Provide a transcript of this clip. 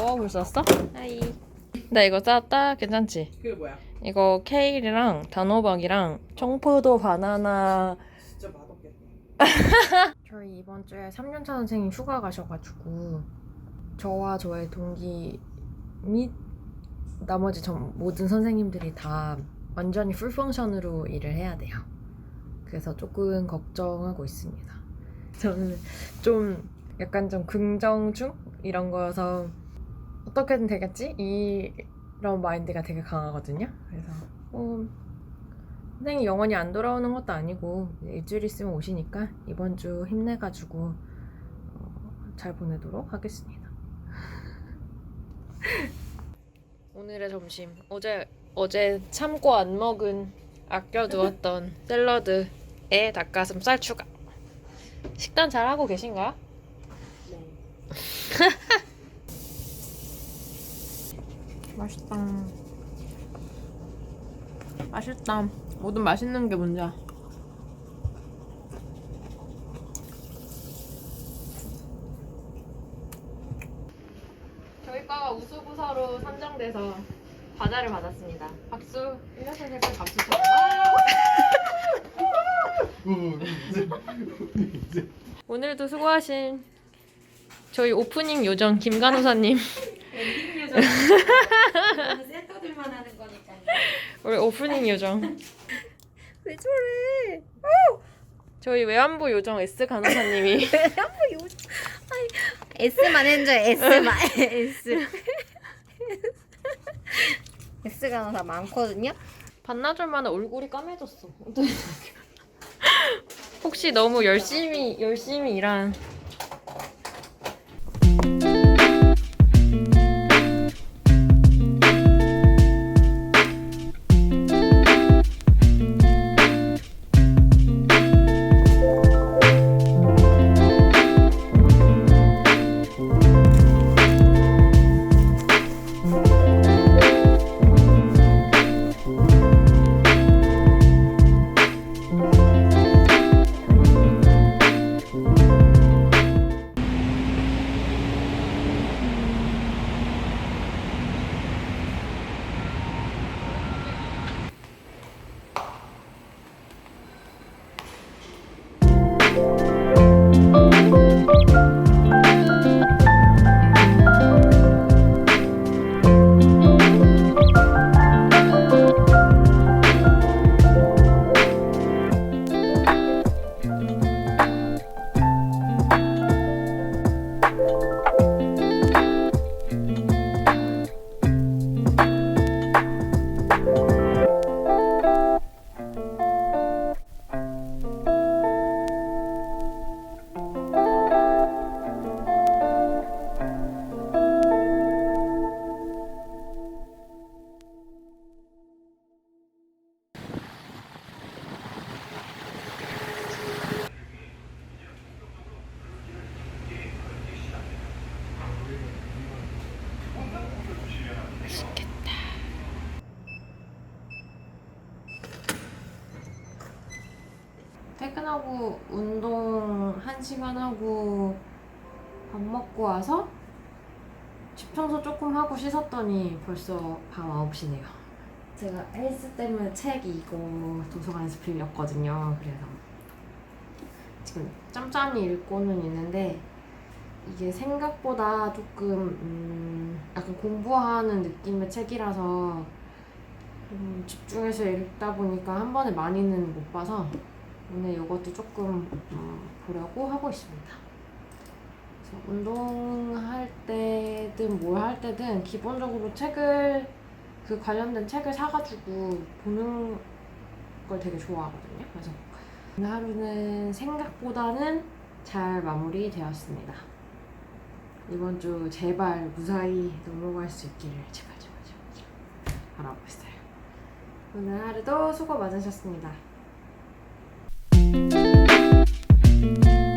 어 벌써 왔어? 하이. 나 이거 쌌다. 괜찮지? 그게 뭐야? 이거 케일이랑 단호박이랑 청포도 바나나. 진짜 맛없겠다. 저희 이번 주에 3년차 선생님 휴가 가셔가지고 저와 저의 동기 및 나머지 전 모든 선생님들이 다 완전히 풀 펑션으로 일을 해야 돼요. 그래서 조금 걱정하고 있습니다. 저는 좀 약간 좀 긍정 중 이런 거여서 어떻게든 되겠지 이런 마인드가 되게 강하거든요. 그래서 어, 선생님 영원히 안 돌아오는 것도 아니고 일주일 있으면 오시니까 이번 주 힘내가지고 어, 잘 보내도록 하겠습니다. 오늘의 점심 어제 어제 참고 안 먹은 아껴두었던 샐러드에 닭가슴살 추가. 식단 잘 하고 계신가요? 네. 맛있다. 맛있다. 뭐든 맛있는 게 문제야. 저희 과가 우수부사로 선정돼서 과자를 받았습니다. 박수. 1년 선생님 박수 쳐. 오늘도 수고하신 저희 오프닝 요정 김간호사님. 세터들만 하는 거니까. 우리 오프닝 요정. 왜 저래? 저희 외환부 요정 S 간호사님이 S만 해줘 S만 S. S가 너다 많거든요. 반나절 만에 얼굴이 까매졌어. 혹시 너무 열심히 열심히 일한 퇴근하고 운동 1시간 하고 밥 먹고 와서 집 청소 조금 하고 씻었더니 벌써 밤 9시네요. 제가 헬스 때문에 책 이거 도서관에서 빌렸거든요. 그래서 지금 짬짬이 읽고는 있는데 이게 생각보다 조금 음, 약간 공부하는 느낌의 책이라서 좀 집중해서 읽다 보니까 한 번에 많이는 못 봐서 오늘 이것도 조금 음, 보려고 하고 있습니다. 운동할 때든 뭘 할 때든 기본적으로 책을 그 관련된 책을 사가지고 보는 걸 되게 좋아하거든요. 그래서 오늘 하루는 생각보다는 잘 마무리 되었습니다. 이번 주 제발 무사히 넘어갈 수 있기를 제발 제발 제발, 바라고 있어요. 오늘 하루도 수고 많으셨습니다. Bye.